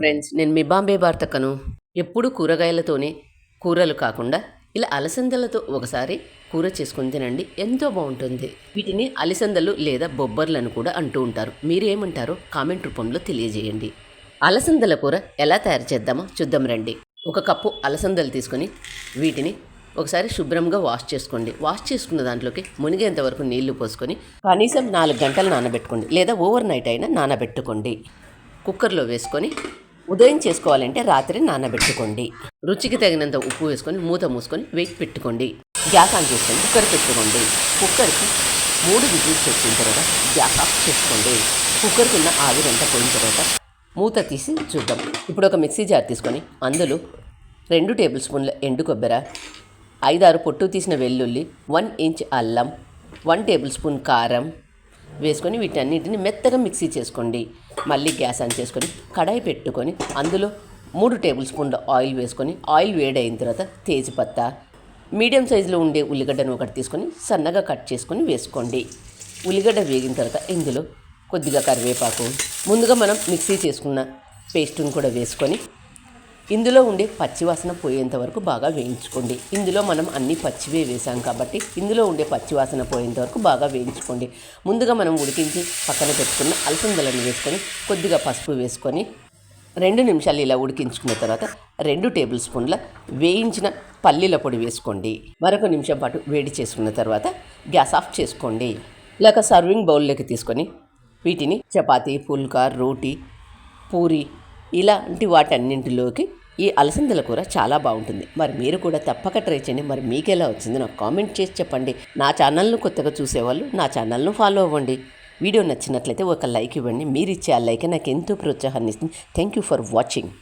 Friends నేను మీ బాంబే వార్తకను ఎప్పుడు కూరగాయలతోనే కూరలు కాకుండా ఇలా అలసందలతో ఒకసారి కూర చేసుకుని తినండి ఎంతో బాగుంటుంది. వీటిని అలసందలు లేదా బొబ్బర్లను కూడా అంటూ ఉంటారు. మీరు ఏమంటారో కామెంట్ రూపంలో తెలియజేయండి. అలసందల కూర ఎలా తయారు చేద్దామో చూద్దాం రండి. ఒక కప్పు అలసందలు తీసుకొని వీటిని ఒకసారి శుభ్రంగా వాష్ చేసుకోండి. వాష్ చేసుకున్న దాంట్లోకి మునిగేంత వరకు నీళ్ళు పోసుకొని కనీసం నాలుగు గంటలు నానబెట్టుకోండి. లేదా ఓవర్ నైట్ అయినా నానబెట్టుకోండి. కుక్కర్లో వేసుకొని ఉదయం చేసుకోవాలంటే రాత్రి నానబెట్టుకోండి. రుచికి తగినంత ఉప్పు వేసుకొని మూత మూసుకొని వెయిట్ పెట్టుకోండి. గ్యాస్ ఆన్ చేసుకొని కుక్కర్ పెట్టుకోండి. కుక్కర్కి మూడు విజిల్స్ వచ్చిన తర్వాత గ్యాస్ ఆఫ్ చేసుకోండి. కుక్కర్కి ఉన్న ఆవిరంతా పోయిన తర్వాత మూత తీసి చూద్దాం. ఇప్పుడు ఒక మిక్సీ జార్ తీసుకొని అందులో రెండు టేబుల్ స్పూన్ల ఎండు కొబ్బరి ఐదారు పొట్టు తీసిన వెల్లుల్లి వన్ ఇంచ్ అల్లం వన్ టేబుల్ స్పూన్ కారం వేసుకొని వీటన్నిటిని మెత్తగా మిక్సీ చేసుకోండి. మళ్ళీ గ్యాస్ ఆన్ చేసుకొని కడాయి పెట్టుకొని అందులో మూడు టేబుల్ స్పూన్ల ఆయిల్ వేసుకొని ఆయిల్ వేడైన తర్వాత తేజిపత్త మీడియం సైజులో ఉండే ఉల్లిగడ్డను ఒకటి తీసుకొని సన్నగా కట్ చేసుకొని వేసుకోండి. ఉల్లిగడ్డ వేగిన తర్వాత ఇందులో కొద్దిగా కరివేపాకు ముందుగా మనం మిక్సీ చేసుకున్న పేస్టును కూడా వేసుకొని ఇందులో ఉండే పచ్చివాసన పోయేంత వరకు బాగా వేయించుకోండి. ఇందులో మనం అన్ని పచ్చివే వేసాం కాబట్టి ఇందులో ఉండే పచ్చివాసన పోయేంత వరకు బాగా వేయించుకోండి. ముందుగా మనం ఉడికించి పక్కన పెట్టుకున్న అలసందలను వేసుకొని కొద్దిగా పసుపు వేసుకొని రెండు నిమిషాలు ఇలా ఉడికించుకున్న తర్వాత రెండు టేబుల్ స్పూన్ల వేయించిన పల్లీల పొడి వేసుకోండి. మరొక నిమిషం పాటు వేడి చేసుకున్న తర్వాత గ్యాస్ ఆఫ్ చేసుకోండి. ఇలాగ సర్వింగ్ బౌల్లోకి తీసుకొని వీటిని చపాతీ పుల్కా రోటీ పూరి ఇలాంటి వాటన్నింటిలోకి ఈ అలసందల కూర చాలా బాగుంటుంది. మరి మీరు కూడా తప్పక ట్రై చేయండి. మరి మీకు ఎలా వచ్చిందో నాకు కామెంట్ చేసి చెప్పండి. నా ఛానల్ను కొత్తగా చూసేవాళ్ళు నా ఛానల్ను ఫాలో అవ్వండి. వీడియో నచ్చినట్లయితే ఒక లైక్ ఇవ్వండి. మీరు ఇచ్చే ఆ లైక్ నాకు ఎంతో ప్రోత్సాహాన్ని ఇస్తుంది. Thank you for watching.